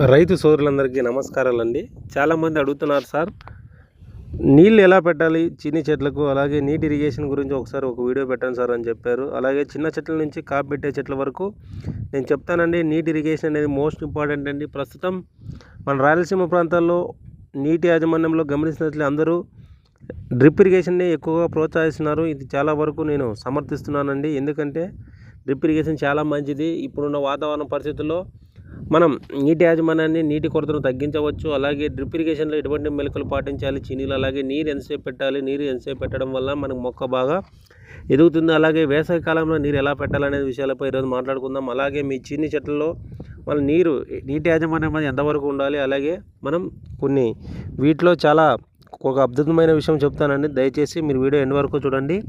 రైతు సోదరులందరికీ నమస్కారాలండి. చాలామంది అడుగుతున్నారు సార్ నీళ్ళు ఎలా పెట్టాలి? చిన్ని చెట్లకు అలాగే నీటి ఇరిగేషన్ గురించి ఒకసారి ఒక వీడియో పెట్టండి సార్ అని చెప్పారు. అలాగే చిన్న చెట్ల నుంచి కాపు పెట్టే చెట్ల వరకు నేను చెప్తానండి నీటి ఇరిగేషన్ అనేది మోస్ట్ ఇంపార్టెంట్ అండి. ప్రస్తుతం మన రాయలసీమ ప్రాంతాల్లో నీటి యాజమాన్యంలో గమనించినట్లు అందరూ డ్రిప్ ఇరిగేషన్ని ఎక్కువగా ప్రోత్సహిస్తున్నారు. ఇది చాలా వరకు నేను సమర్థిస్తున్నానండి. ఎందుకంటే డ్రిప్ ఇరిగేషన్ చాలా మంచిది. ఇప్పుడున్న వాతావరణ పరిస్థితుల్లో మనం నీటి యాజమాన్యాన్ని నీటి కొరతను తగ్గించవచ్చు. అలాగే డ్రిప్ ఇరిగేషన్లో ఎటువంటి మెలకులు పాటించాలి? చీనీలు అలాగే నీరు ఎంతసేపు పెట్టాలి? నీరు ఎంతసేపు పెట్టడం వల్ల మనకు మొక్క బాగా ఎదుగుతుంది? అలాగే వేసవి కాలంలో నీరు ఎలా పెట్టాలనే విషయాలపై ఈరోజు మాట్లాడుకుందాం. అలాగే మీ చిన్ని చెట్లలో మన నీరు నీటి యాజమాన్యం అనేది ఎంతవరకు ఉండాలి? అలాగే మనం కొన్ని వీటిలో చాలా ఒక అద్భుతమైన విషయం చెప్తానండి. దయచేసి మీరు వీడియో ఎండ్ వరకు చూడండి.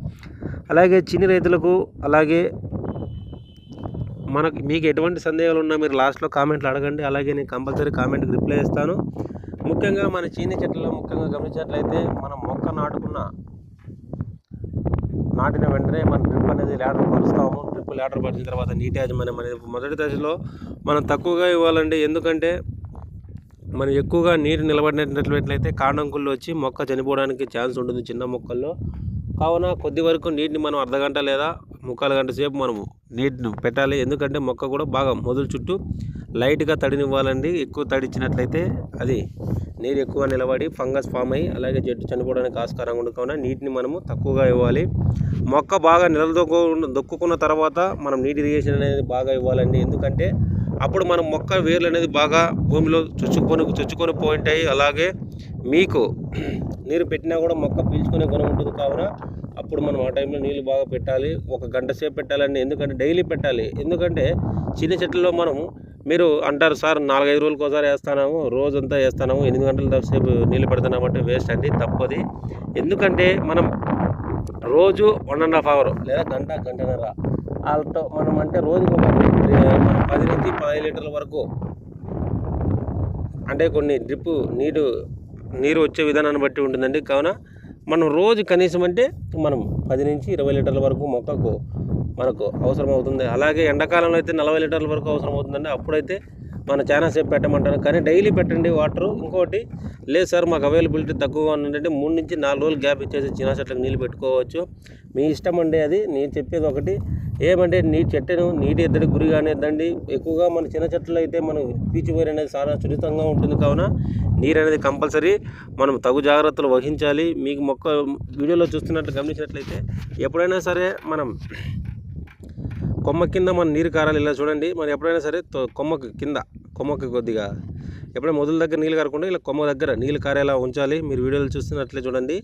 అలాగే చిన్ని రైతులకు అలాగే మనకు మీకు ఎటువంటి సందేహాలు ఉన్నా మీరు లాస్ట్లో కామెంట్లు అడగండి. అలాగే నేను కంపల్సరీ కామెంట్కి రిప్లై ఇస్తాను. ముఖ్యంగా మన చీని చెట్లలో ముఖ్యంగా గమనించినట్లయితే మనం మొక్క నాటుకున్న నాటిన వెంటనే మన డ్రిప్ అనేది ల్యాడర్ పరుస్తాము. డ్రిప్ ల్యాడర్ పరిచిన తర్వాత నీటి యాజమాన్యం అనేది మొదటి దశలో మనం తక్కువగా ఇవ్వాలండి. ఎందుకంటే మనం ఎక్కువగా నీరు నిలబడినట్లయితే కాండంకుళ్ళు వచ్చి మొక్క చనిపోవడానికి ఛాన్స్ ఉంటుంది చిన్న మొక్కల్లో. కావున కొద్ది వరకు నీటిని మనం అర్ధగంట లేదా ముక్కాలు గంట సేపు మనము నీటిని పెట్టాలి. ఎందుకంటే మొక్క కూడా బాగా మొదలు చుట్టూ లైట్గా తడినివ్వాలండి. ఎక్కువ తడిచ్చినట్లయితే అది నీరు ఎక్కువ నిలబడి ఫంగస్ ఫామ్ అయ్యి అలాగే చెట్టు చనిపోవడానికి ఆస్కారం ఉండదు కావున నీటిని మనము తక్కువగా ఇవ్వాలి. మొక్క బాగా నిలదొక్కు దొక్కుకున్న తర్వాత మనం నీటి ఇరిగేషన్ అనేది బాగా ఇవ్వాలండి. ఎందుకంటే అప్పుడు మనం మొక్క వేర్లు అనేది బాగా భూమిలో చొచ్చుకొని చొచ్చుకొని పోయింటాయి. అలాగే మీకు నీరు పెట్టినా కూడా మొక్క పీల్చుకునే గుణం ఉంటుంది కావున అప్పుడు మనం ఆ టైంలో నీళ్ళు బాగా పెట్టాలి. ఒక గంట సేపు పెట్టాలండి ఎందుకంటే డైలీ పెట్టాలి. ఎందుకంటే చిన్న చెట్లలో మనం మీరు అంటారు సార్ నాలుగైదు రోజులకు ఒకసారి వేస్తున్నాము రోజంతా వేస్తున్నాము ఎనిమిది గంటల సేపు నీళ్ళు పెడుతున్నాము అంటే వేస్ట్ అండి తప్పది. ఎందుకంటే మనం రోజు వన్ అండ్ హాఫ్ అవర్ లేదా గంట గంటన్నర వాళ్ళతో మనం అంటే రోజుకు ఒక మనం పది నుంచి పదిహేను లీటర్ల వరకు అంటే కొన్ని డ్రిప్ నీరు నీరు వచ్చే విధానాన్ని బట్టి ఉంటుందండి. కావున మనం రోజు కనీసం అంటే మనం పది నుంచి ఇరవై లీటర్ల వరకు మొక్కకు మనకు అవసరం అవుతుంది అలాగే ఎండాకాలంలో అయితే నలభై లీటర్ల వరకు అవసరం అవుతుందండి అప్పుడైతే మన చాలా సేపు పెట్టమంటారు కానీ డైలీ పెట్టండి వాటరు ఇంకోటి లేదు సార్ మాకు అవైలబిలిటీ తక్కువగా ఉందంటే మూడు నుంచి నాలుగు రోజులు గ్యాప్ ఇచ్చేసి చిన్న చెట్లకు నీళ్ళు పెట్టుకోవచ్చు. మీ ఇష్టం అండి అది. నేను చెప్పేది ఒకటి. ఏమంటే నీ చెట్టును నీటి ఎద్దడి గురి కానిద్దండి ఎక్కువగా మన చిన్న చెట్లు అయితే మనం పీచిపోయి అనేది చాలా సున్నితంగా ఉంటుంది. కావున నీరు అనేది కంపల్సరీ మనం తగు జాగ్రత్తలు వహించాలి. మీకు మొక్క వీడియోలో చూస్తున్నట్లు గమనించినట్లయితే ఎప్పుడైనా సరే మనం కొమ్మ కింద మన నీరు కారాలి ఇలా చూడండి. మరి ఎప్పుడైనా సరే కొమ్మకి కింద కొమ్మకి కొద్దిగా ఎప్పుడైనా మొదల దగ్గర నీళ్ళు కారకుండా ఇలా కొమ్మ దగ్గర నీళ్ళు కారేలా ఉంచాలి. మీరు వీడియోలు చూస్తున్నట్లే చూడండి.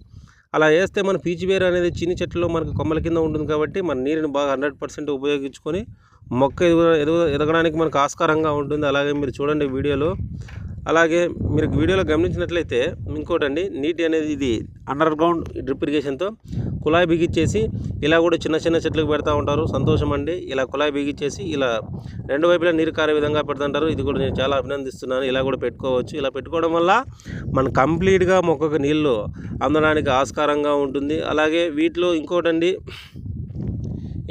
అలా వేస్తే మన పీచు వేరు అనేది చిన్ని చెట్లలో మనకు కొమ్మల కింద ఉంటుంది కాబట్టి మన నీరుని బాగా హండ్రెడ్ పర్సెంట్ ఉపయోగించుకొని మొక్క ఎదుగు ఎదుగు ఎదగడానికి మనకు ఆస్కారంగా ఉంటుంది. అలాగే మీరు చూడండి వీడియోలో. అలాగే మీరు వీడియోలో గమనించినట్లయితే ఇంకోటండి నీటి అనేది ఇది అండర్ గ్రౌండ్ డ్రిప్ ఇరిగేషన్తో కుళాయి బిగించేసి ఇలా కూడా చిన్న చిన్న చెట్లకు పెడతా ఉంటారు. సంతోషం అండి. ఇలా కుళాయి బిగించేసి ఇలా రెండు వైపులా నీరు కారే విధంగా పెడుతుంటారు. ఇది కూడా నేను చాలా అభినందిస్తున్నాను. ఇలా కూడా పెట్టుకోవచ్చు. ఇలా పెట్టుకోవడం వల్ల మన కంప్లీట్గా మొక్కకు నీళ్ళు అందడానికి ఆస్కారంగా ఉంటుంది. అలాగే వీటిలో ఇంకోటండి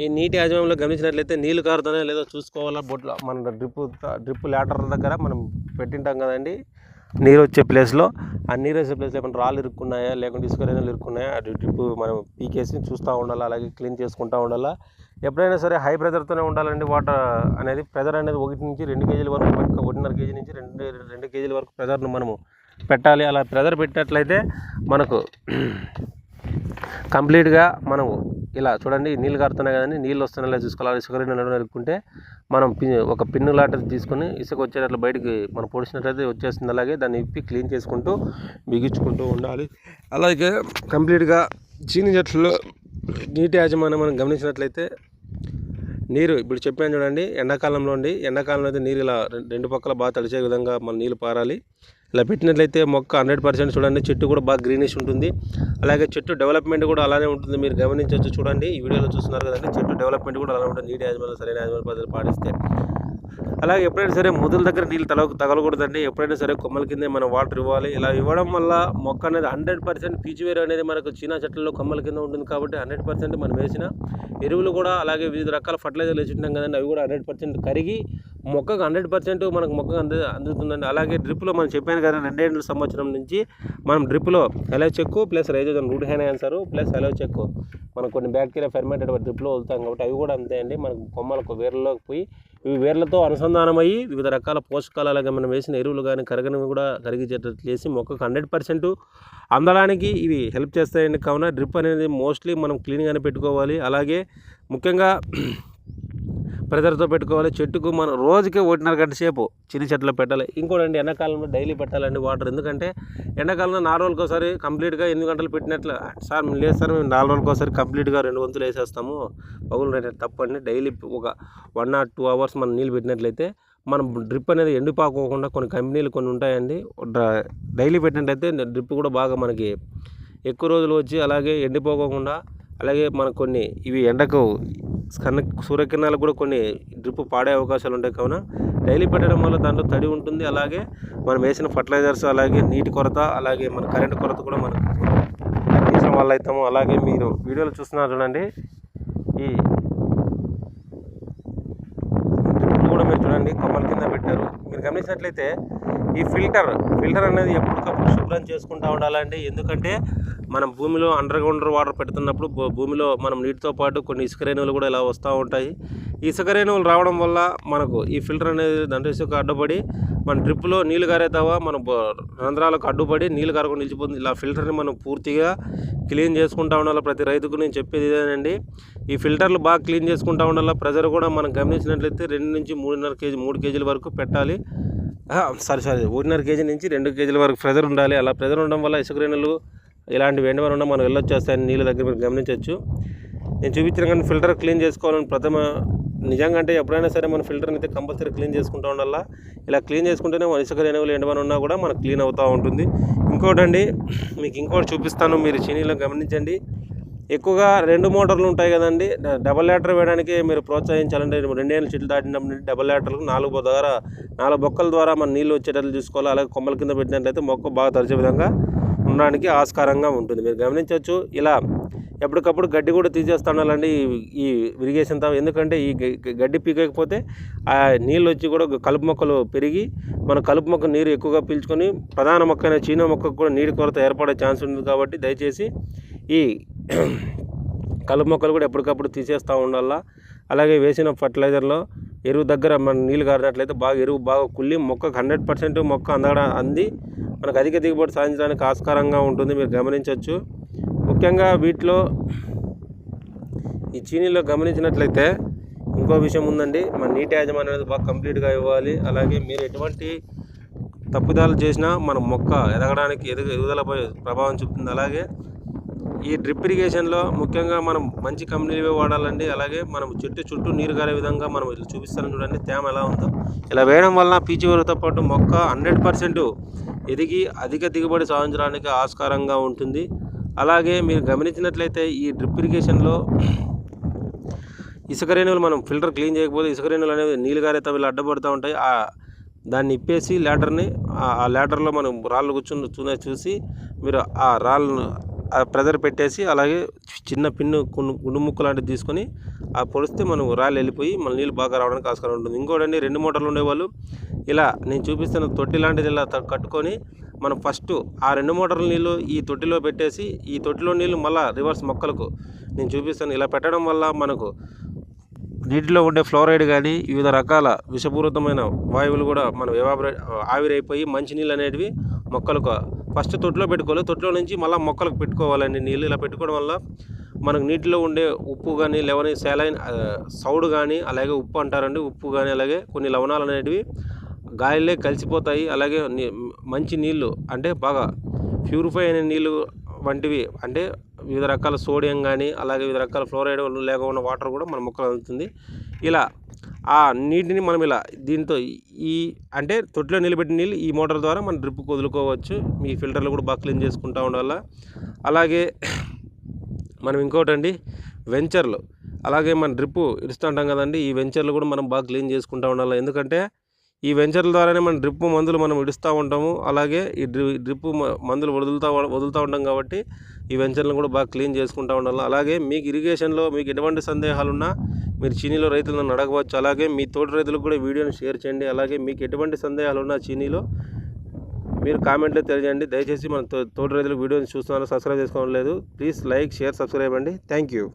ఈ నీటి యాజమాన్యంలో గమనించినట్లయితే నీళ్ళు కారుతున్నాయో లేదో చూసుకోవాలా బొట్లో మన డ్రిప్ డ్రిప్ ల్యాటర్ దగ్గర మనం పెట్టింటాం కదండి. నీరు వచ్చే ప్లేస్లో ఆ నీరు వచ్చే ప్లేస్లో ఏమైనా రాళ్ళు ఇరుక్కున్నాయా లేకుంటే ఇసుకరేణలు ఇరుక్కున్నాయా అటు డ్రిప్ మనం పీకేసి చూస్తూ ఉండాలి అలాగే క్లీన్ చేసుకుంటూ ఉండాలా? ఎప్పుడైనా సరే హై ప్రెజర్తోనే ఉండాలండి వాటర్ అనేది. ప్రెజర్ అనేది ఒకటి నుంచి రెండు కేజీల వరకు ఒకటిన్నర కేజీ నుంచి రెండు రెండు కేజీల వరకు ప్రెజర్ను మనము పెట్టాలి. అలా ప్రెజర్ పెట్టినట్లయితే మనకు కంప్లీట్గా మనము ఇలా చూడండి నీళ్ళు కారుతున్నాయి కదండి నీళ్ళు వస్తున్నాయి చూసుకోవాలి. ఇసుక నడుకుంటే మనం ఒక పిన్ను లాంటిది తీసుకొని ఇసుక వచ్చేటట్లు బయటికి మనం పొడిచినట్లయితే వచ్చేస్తుంది. అలాగే దాన్ని ఇప్పి క్లీన్ చేసుకుంటూ బిగించుకుంటూ ఉండాలి. అలాగే కంప్లీట్గా చీని చెట్లు నీటి యాజమాన్యం మనం గమనించినట్లయితే నీరు ఇప్పుడు చెప్పాను చూడండి ఎండాకాలంలో ఉండి ఎండాకాలంలో అయితే నీరు ఇలా రెండు పక్కల బాగా తడిచే విధంగా మన నీళ్ళు పారాలి. ఇలా పెట్టినట్లయితే మొక్క హండ్రెడ్ పర్సెంట్ చూడండి చెట్టు కూడా బాగా గ్రీనిష్ ఉంటుంది. అలాగే చెట్టు డెవలప్మెంట్ కూడా అలానే ఉంటుంది మీరు గమనించవచ్చు చూడండి. ఈ వీడియోలో చూస్తున్నారు కదండి చెట్టు డెవలప్మెంట్ కూడా అలానే ఉంటుంది. నీటి యాజమాన్యం సరైన యాజమాన్య పద్ధతులు పాటిస్తే అలాగే ఎప్పుడైనా సరే మొదల దగ్గర నీళ్ళు తల తగలకూడదండి. ఎప్పుడైనా సరే కొమ్మల కిందే మనం వాటర్ ఇవ్వాలి. ఇలా ఇవ్వడం వల్ల మొక్క అనేది హండ్రెడ్ పర్సెంట్ పీచువేరు అనేది మనకు చీనా చెట్లలో కొమ్మల కింద ఉంటుంది కాబట్టి హండ్రెడ్ పర్సెంట్ మనం వేసిన ఎరువులు కూడా అలాగే వివిధ రకాల ఫర్టిలైజర్లు వేసి ఉంటాం కదండి. అవి కూడా హండ్రెడ్ పర్సెంట్ కరిగి మొక్కకు హండ్రెడ్ పర్సెంట్ మనకు మొక్కకు అందు అందుతుందండి. అలాగే డ్రిప్లో మనం చెప్పాను కదా రెండేళ్ళ సంవత్సరం నుంచి మనం డ్రిప్లో ఎలో చెక్కు ప్లస్ రైజోజన్ రూట్ హ్యాన్ ఆన్సర్ ప్లస్ ఎలో చెక్కు. మనం కొన్ని బ్యాక్టీరియా ఫెర్మెంటెడ్ డ్రిప్లో వదులుతాం కాబట్టి అవి కూడా అంతే అండి. మనకు కొమ్మలకు వేర్లలోకి పోయి ఇవి వేర్లతో అనుసంధానమయ్యి వివిధ రకాల పోషకాలు అలాగే మనం వేసిన ఎరువులు కానీ కరగనివి కూడా కరిగించేటట్లు చేసి మొక్కకు హండ్రెడ్ పర్సెంట్ అందడానికి ఇవి హెల్ప్ చేస్తాయండి. కావున డ్రిప్ అనేది మోస్ట్లీ మనం క్లీన్గానే పెట్టుకోవాలి. అలాగే ముఖ్యంగా ప్రెజర్తో పెట్టుకోవాలి. చెట్టుకు మనం రోజుకి ఒకటిన్నర గంట సేపు చిన్న చెట్లు పెట్టాలి. ఇంకోటండి ఎండాకాలంలో డైలీ పెట్టాలండి వాటర్. ఎందుకంటే ఎండాకాలంలో నాలుగు రోజులకి ఒకసారి కంప్లీట్గా ఎనిమిది గంటలు పెట్టినట్లు. సార్ లేదు సార్ మేము నాలుగు రోజులకి ఒకసారి కంప్లీట్గా రెండు వంతులు వేసేస్తాము. పగులు తప్పండి. డైలీ ఒక వన్ ఆర్ టూ అవర్స్ మనం నీళ్ళు పెట్టినట్లయితే మనం డ్రిప్ అనేది ఎండిపోకోకుండా కొన్ని కంపెనీలు కొన్ని ఉంటాయండి. డైలీ పెట్టినట్లయితే డ్రిప్ కూడా బాగా మనకి ఎక్కువ రోజులు వచ్చి అలాగే ఎండిపోకోకుండా అలాగే మనకు కొన్ని ఇవి ఎండకు కన్న సూర్యకిరణాలకు కూడా కొన్ని డ్రిప్ పాడే అవకాశాలు ఉంటాయి. కావున డైలీ పెట్టడం వల్ల దాంట్లో తడి ఉంటుంది. అలాగే మనం వేసిన ఫర్టిలైజర్స్ అలాగే నీటి కొరత అలాగే మన కరెంట్ కొరత కూడా మనం తీసిన వల్ల అవుతాము అలాగే మీరు వీడియోలో చూస్తున్నారు చూడండి. ఈ డ్రిప్ కూడా మీరు చూడండి. కొమ్మల కింద పెట్టారు. మీరు గమనించినట్లయితే ఈ ఫిల్టర్ ఫిల్టర్ అనేది ఎప్పటికప్పుడు శుభ్రం చేసుకుంటూ ఉండాలండి. ఎందుకంటే మనం భూమిలో అండర్ గ్రౌండ్ వాటర్ పెడుతున్నప్పుడు భూమిలో మనం నీటితో పాటు కొన్ని ఇసుక రేణువులు కూడా ఇలా వస్తూ ఉంటాయి. ఇసుక రేణువులు రావడం వల్ల మనకు ఈ ఫిల్టర్ అనేది దాంట్లో ఇసుక అడ్డుపడి మన డ్రిప్లో నీళ్ళు గారేతావా మన రంధ్రాలకు అడ్డుపడి నీళ్ళు కారకుండా నిలిచిపోతుంది. ఇలా ఫిల్టర్ని మనం పూర్తిగా క్లీన్ చేసుకుంటా ఉండాలి ప్రతి రైతుకు నేను చెప్పేది ఇదేనండి. ఈ ఫిల్టర్లు బాగా క్లీన్ చేసుకుంటా ఉండాలి ప్రెజర్ కూడా మనం గమనించినట్లయితే రెండు నుంచి మూడున్నర కేజీ మూడు కేజీల వరకు పెట్టాలి. సారీ సారీ ఒకటిన్నర కేజీ నుంచి రెండు కేజీల వరకు ప్రెజర్ ఉండాలి. అలా ప్రెజర్ ఉండడం వల్ల ఇసుక రేణులు ఇలాంటివి ఎండమని ఉన్నా మనం వెళ్ళొచ్చేస్తాయని నీళ్ళ దగ్గర మీరు గమనించవచ్చు నేను చూపించిన కానీ ఫిల్టర్ క్లీన్ చేసుకోవాలని ప్రథమ నిజంగా అంటే ఎప్పుడైనా సరే మన ఫిల్టర్ని అయితే కంపల్సరీ క్లీన్ చేసుకుంటూ ఉండాలా. ఇలా క్లీన్ చేసుకుంటేనే మన ఇసుక రేణువులు ఎండమని ఉన్నా కూడా మనకు క్లీన్ అవుతూ ఉంటుంది. ఇంకోటండి మీకు ఇంకోటి చూపిస్తాను మీరు చీనీలో గమనించండి. ఎక్కువగా రెండు మోటార్లు ఉంటాయి కదండి డబల్ లీటర్ వేయడానికి మీరు ప్రోత్సహించాలంటే రెండేళ్ళు చెట్లు దాటినప్పుడు డబల్ లీటర్లు నాలుగు ద్వారా నాలుగు బొక్కల ద్వారా మన నీళ్ళు వచ్చేటట్లు చూసుకోవాలి. అలాగే కొమ్మల కింద పెట్టినట్లయితే మొక్క బాగా తరిచే విధంగా ఉండడానికి ఆస్కారంగా ఉంటుంది. మీరు గమనించవచ్చు ఇలా ఎప్పటికప్పుడు గడ్డి కూడా తీసేస్తా ఉండాలండి ఈ- ఇరిగేషన్ తా. ఎందుకంటే ఈ గడ్డి పీకకపోతే ఆ నీళ్ళు వచ్చి కూడా కలుపు మొక్కలు పెరిగి మన కలుపు మొక్క నీరు ఎక్కువగా పీల్చుకొని ప్రధాన మొక్క అయిన చీనా మొక్కకు కూడా నీటి కొరత ఏర్పడే ఛాన్స్ ఉంటుంది కాబట్టి దయచేసి ఈ కలుపు మొక్కలు కూడా ఎప్పటికప్పుడు తీసేస్తూ ఉండాలా. అలాగే వేసిన ఫర్టిలైజర్లో ఎరువు దగ్గర మన నీళ్ళు కారినట్లయితే బాగా ఎరువు బాగా కుళ్ళి మొక్కకు హండ్రెడ్ పర్సెంట్ మొక్క అందడం అంది మనకు అధిక దిగుబడి సాధించడానికి ఆస్కారంగా ఉంటుంది మీరు గమనించవచ్చు. ముఖ్యంగా వీటిలో ఈ చీనీలో గమనించినట్లయితే ఇంకో విషయం ఉందండి మన నీటి యాజమాన్యం అనేది బాగా కంప్లీట్గా ఇవ్వాలి. అలాగే మీరు ఎటువంటి తప్పిదాలు చేసినా మన మొక్క ఎదగడానికి ఎదుగు ఎదుగుదలపై ప్రభావం చూపుతుంది. అలాగే ఈ డ్రిప్ ఇరిగేషన్లో ముఖ్యంగా మనం మంచి కంపెనీలు వాడాలండి. అలాగే మనం చెట్టు చుట్టూ నీరు గారే విధంగా మనం ఇలా చూపిస్తాను చూడండి. తేమ ఎలా ఉందో. ఇలా వేయడం వలన పీచు వరతో పాటు మొక్క హండ్రెడ్ పర్సెంట్ ఎదిగి అధిక దిగుబడి సాధించడానికి ఆస్కారంగా ఉంటుంది. అలాగే మీరు గమనించినట్లయితే ఈ డ్రిప్ ఇరిగేషన్లో ఇసుక రేణువులు మనం ఫిల్టర్ క్లీన్ చేయకపోతే ఇసుక రేణువులు అనేవి నీళ్ళు గారే తవ్వి అడ్డపడుతూ ఉంటాయి. ఆ దాన్ని ఇప్పేసి లేటర్ని ఆ లేటర్లో మనం రాళ్ళు కూర్చుని చూసి మీరు ఆ రాళ్ళను ప్రెజర్ పెట్టేసి అలాగే చిన్న పిన్ను కును గుండు ముక్కు లాంటిది తీసుకొని ఆ పొడిస్తే మనం రాళ్ళు వెళ్ళిపోయి మన నీళ్ళు బాగా రావడానికి ఆస్కారం ఉంటుంది. ఇంకోటండి రెండు మోటార్లు ఉండేవాళ్ళు. ఇలా నేను చూపిస్తున్న తొట్టి లాంటిది ఇలా కట్టుకొని మనం ఫస్ట్ ఆ రెండు మోటార్ల నీళ్ళు ఈ తొట్టిలో పెట్టేసి ఈ తొట్టిలో నీళ్ళు మళ్ళీ రివర్స్ మొక్కలకు నేను చూపిస్తాను. ఇలా పెట్టడం వల్ల మనకు నీటిలో ఉండే ఫ్లోరైడ్ కానీ వివిధ రకాల విషపూరితమైన వాయువులు కూడా మనం ఎవాపరేట్ ఆవిరైపోయి మంచినీళ్ళు అనేటివి మొక్కలకు ఫస్ట్ తొట్లో పెట్టుకోవాలి. తొట్లో నుంచి మళ్ళీ మొక్కలకు పెట్టుకోవాలండి. నీళ్ళు ఇలా పెట్టుకోవడం వల్ల మనకు నీటిలో ఉండే ఉప్పు కానీ లెవెన్ సెలైన్ సౌడు కానీ అలాగే ఉప్పు అంటారండి. ఉప్పు కానీ అలాగే కొన్ని లవణాలు అనేటివి గాలిలో కలిసిపోతాయి. అలాగే మంచి నీళ్ళు అంటే బాగా ప్యూరిఫై అయిన నీళ్ళు వంటివి అంటే వివిధ రకాల సోడియం కానీ అలాగే వివిధ రకాల ఫ్లోరైడ్ లేకుండా వాటర్ కూడా మన మొక్కలు అందుతుంది. ఇలా ఆ నీటిని మనం ఇలా దీంతో ఈ అంటే తొట్టిలో నిలబెట్టిన నీళ్ళు ఈ మోటార్ ద్వారా మనం డ్రిప్ వదులుకోవచ్చు. మీ ఫిల్టర్లు కూడా బాగా క్లీన్ చేసుకుంటూ ఉండాలి. అలాగే మనం ఇంకోటండి వెంచర్లు. అలాగే మన డ్రిప్ ఇడుస్తుంటాం కదండి ఈ వెంచర్లు కూడా మనం బాగా క్లీన్ చేసుకుంటూ ఉండాలి. ఎందుకంటే ఈ వెంచర్ల ద్వారానే మన డ్రిప్ మందులు మనం ఇడుస్తూ ఉంటాము. అలాగే ఈ డ్రి డ్రిప్ మ- మందులు వదులుతూ వదులుతూ ఉంటాం కాబట్టి ఈ వెంచర్లను కూడా బాగా క్లీన్ చేసుకుంటూ ఉండాలి. అలాగే మీకు ఇరిగేషన్లో మీకు ఎటువంటి సందేహాలున్నా మీరు చీనీలో రైతులను అడగవచ్చు అలాగే మీ తోటి రైతులకు కూడా వీడియోని షేర్ చేయండి. అలాగే మీకు ఎటువంటి సందేహాలు ఉన్నా చీనీలో మీరు కామెంట్లో తెలియజేయండి. దయచేసి మన తో- తోటి రైతులకు వీడియోని చూస్తున్నారో సబ్స్క్రైబ్ చేసుకోవడం లేదు. ప్లీజ్ లైక్ షేర్ సబ్స్క్రైబ్ అండి. Thank you.